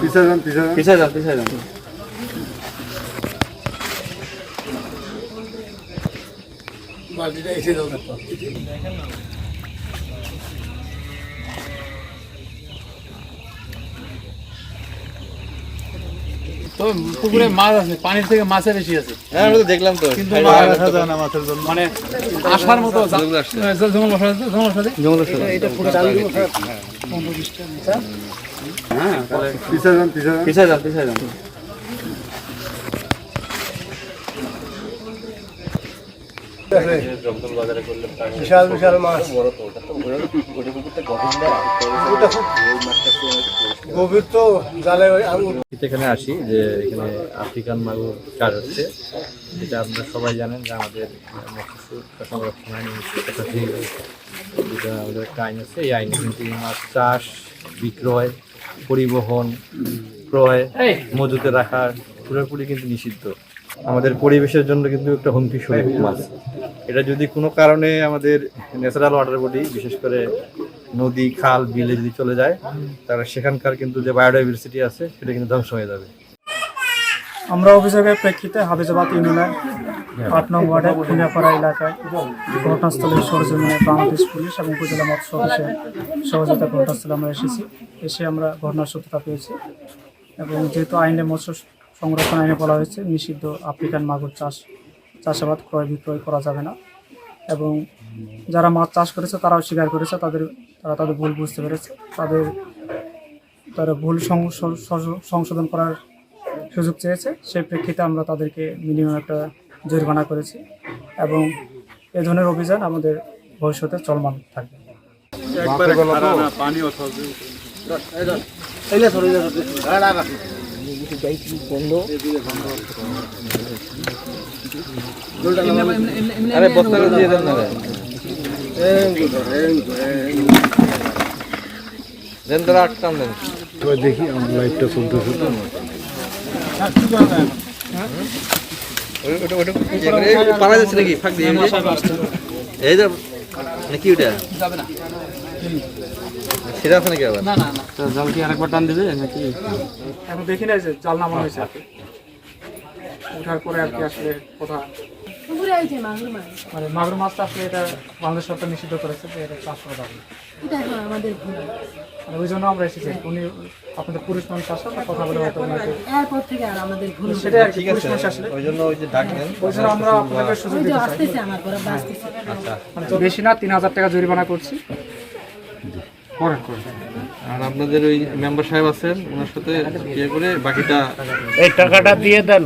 পিছিয়ে যান পিছিয়ে যান পিছিয়ে যান তো পুকুরে মাছ আছে পানির থেকে মাছের বেশি আছে। হ্যাঁ তো দেখলাম তো। কিন্তু মাছ মাছের জন্য। মানে আসার মতো জঙ্গল হ্যাঁ বিশাল বিশাল মাছ গভীর তো জালে এখানে আসি, যে এখানে আফ্রিকান মাগুর চাষ হচ্ছে। যেটা আপনারা সবাই জানেন যে আমাদের আমাদের একটা আইন আছে, এই আইনে কিন্তু মাছ চাষ, বিক্রয় পরিবহন ক্রয় মজুতে রাখা পুরোপুরি কিন্তু নিষিদ্ধ। আমাদের পরিবেশের জন্য কিন্তু একটা হুমকি স্বরূপ মাছ। এটা যদি কোনো কারণে আমাদের ন্যাচারাল ওয়াটার বডি বিশেষ করে নদী খাল বিলে যদি চলে যায় তাহলে সেখানকার কিন্তু যে বায়োডাইভার্সিটি আছে সেটা কিন্তু ধ্বংস হয়ে যাবে। আমরা অভিযোগের প্রেক্ষিতে হাফিজাবাদ ইউনিয়নের আট নং ওয়ার্ডের পুনিয়াপাড়া এলাকায় ঘটনাস্থলে সরজমিনে বাংলাদেশ পুলিশ এবং উপজেলা মৎস্য অফিসের সহযোগিতা ঘটনাস্থলে আমরা এসেছি। এসে আমরা ঘটনার সত্যতা পেয়েছি এবং যেহেতু আইনে মৎস্য সংরক্ষণ আইনে বলা হয়েছে, নিষিদ্ধ আফ্রিকান মাগুর চাষ, চাষাবাদ ক্রয় বিক্রয় করা যাবে না। এবং যারা মাছ চাষ করেছে, তারাও স্বীকার করেছে, তাদের, তারা তাদের ভুল বুঝতে পেরেছে। তাদের, তারা ভুল সংশোধন করার সুযোগ চেয়েছে। সেই প্রেক্ষিতে আমরা তাদেরকে মিনিমাম একটা জরিমানা করেছি এবং এ ধরনের অভিযান আমাদের ভবিষ্যতে চলমান থাকবে। আরে বস্তাটা দিয়ে দেন না দেন তারা আটকান দেন দেখি আমার লাইটটা চলতেছে। পালা যাচ্ছে নাকি? ফাঁক দিয়ে এই যে। নাকি ওটা? যাবে না। সেটা আছে নাকি আবার? না না না। তো জল কি আরেকবার টান দিবে নাকি? এখন দেখি না যে জাল নামানো হয়েছে উঠার ওঠার পরে আর কি আসলে কথা পুকুরে হয়েছে মাগুর মাছ মানে মাগুর মাছটা আসলে এটা বাংলাদেশ সরকার নিষিদ্ধ করেছে যে এটা চাষ করা যাবে আমাদের মানে ওই জন্য আমরা এসেছি। উনি আপনাদের পুরুষ মানুষ আসলে কথা বলে হয়তো এরপর থেকে আর আমাদের ভুল আর ওই জন্য ওই যে ডাক ওই জন্য আমরা আপনাদের সুযোগ দিতে চাই। আমার ঘরে বাঁচতেছে মানে তো বেশি না তিন হাজার টাকা জরিমানা করছি। করেন করেন আর আপনাদের ওই মেম্বার সাহেব আছেন ওনার সাথে ইয়ে করে বাকিটা এই টাকাটা দিয়ে দেন।